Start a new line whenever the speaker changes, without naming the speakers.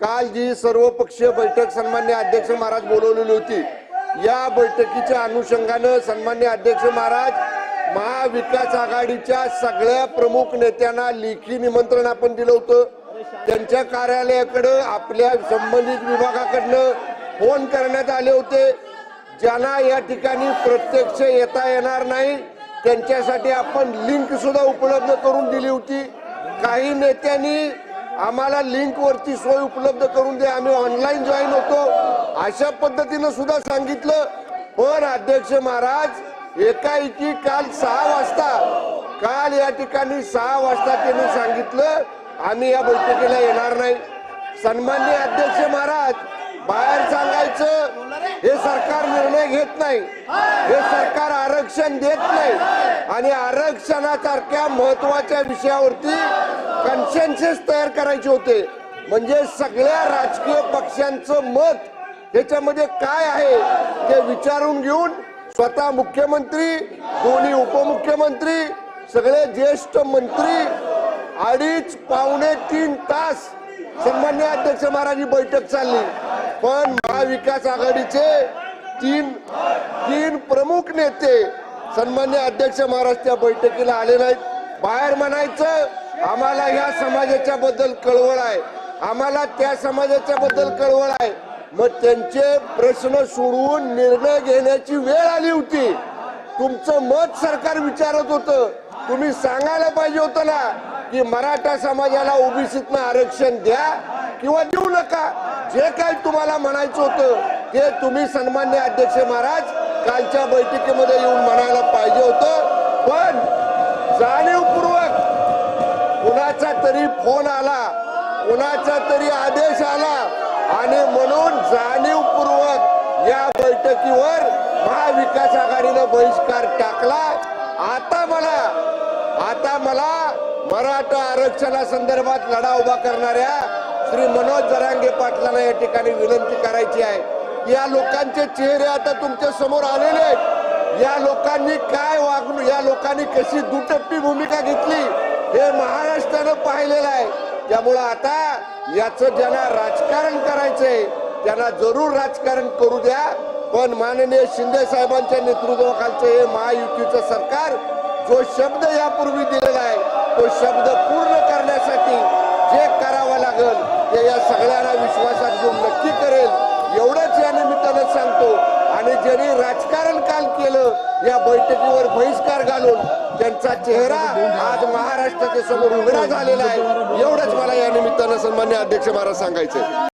काल जी सर्वपक्षीय बैठक सन्मान्य अध्यक्ष महाराज बोलवलेली होती या बैठकीच्या अनुषंगानं सन्मान्य अध्यक्ष महाराज महाविकास आघाडीच्या सगळ्या प्रमुख नेत्यांना लेखी निमंत्रण आपण दिलं होतं. त्यांच्या कार्यालयाकडं आपल्या संबंधित विभागाकडनं फोन करण्यात आले होते. ज्यांना या ठिकाणी प्रत्यक्ष येता येणार नाही त्यांच्यासाठी आपण लिंक सुद्धा उपलब्ध करून दिली होती. काही नेत्यांनी आम्हाला लिंकवरची सोय उपलब्ध करून दे आम्ही ऑनलाईन जॉईन होतो. अशा पद्धतीनं सुद्धा सांगितलं. पण अध्यक्ष महाराज एकाएकी काल सहा वाजता काल या ठिकाणी सहा वाजता त्यांनी सांगितलं आम्ही या बैठकीला येणार नाही. सन्मान्य अध्यक्ष महाराज हे सरकार निर्णय घेत नाही. हे सरकार आरक्षण देत नाही. आणि आरक्षणासारख्या महत्त्वाच्या विषयावरती कन्सेन्सस तयार करायचे होते. म्हणजे सगळ्या राजकीय पक्षांचं मत याच्यामध्ये काय आहे ते विचारून घेऊन स्वतः मुख्यमंत्री दोन्ही उपमुख्यमंत्री सगळे ज्येष्ठ मंत्री अडीच पावणे तीन तास सन्मान्य अध्यक्ष महाराज ही बैठक चालली. पण महाविकास आघाडीचे तीन तीन प्रमुख नेते सन्मान्य अध्यक्ष महाराष्ट्र बैठकीला आले नाहीत. बाहेर म्हणायचं आम्हाला ह्या समाजाच्या बद्दल कळवळ आहे. आम्हाला त्या समाजाच्या बद्दल कळवळ आहे. मग त्यांचे प्रश्न सोडवून निर्णय घेण्याची वेळ आली होती. तुमचं मत सरकार विचारत होतं. तुम्ही सांगायला पाहिजे होतं ना की मराठा समाजाला ओबीसीतनं आरक्षण द्या किंवा देऊ नका. जे काही तुम्हाला म्हणायचं होतं ते तुम्ही सन्मान्य अध्यक्ष महाराज कालच्या बैठकीमध्ये येऊन म्हणायला पाहिजे होतं. पण जाणीवपूर्वक कुणाचा तरी फोन आला कुणाचा तरी आदेश आला आणि म्हणून जाणीवपूर्वक या बैठकीवर महाविकास आघाडीनं बहिष्कार टाकला. मराठा आरक्षणा संदर्भात लढा उभा करणाऱ्या श्री मनोज जरांगे पाटलांना या ठिकाणी विनंती करायची आहे. या लोकांचे चेहरे आता तुमच्यासमोर आलेले आहेत. या लोकांनी काय वागणूक या लोकांनी कशी दुटप्पी भूमिका घेतली हे महाराष्ट्रानं पाहिलेलं आहे. त्यामुळं आता याचं ज्यांना राजकारण करायचंय त्यांना जरूर राजकारण करू द्या. पण माननीय शिंदे साहेबांच्या नेतृत्वाखालचं हे महायुतीचं सरकार जो शब्द यापूर्वी दिलेला आहे तो शब्द पूर्ण करण्यासाठी जे करावं लागेल ते या सगळ्यांना विश्वासात घेऊन नक्की करेल. एवढंच या निमित्तानं सांगतो. आणि ज्यांनी राजकारण काल केलं या बैठकीवर बहिष्कार घालून त्यांचा चेहरा आज महाराष्ट्राच्या समोर उघडा झालेला आहे. एवढंच मला या निमित्तानं सन्मान्य अध्यक्ष महाराज सांगायचं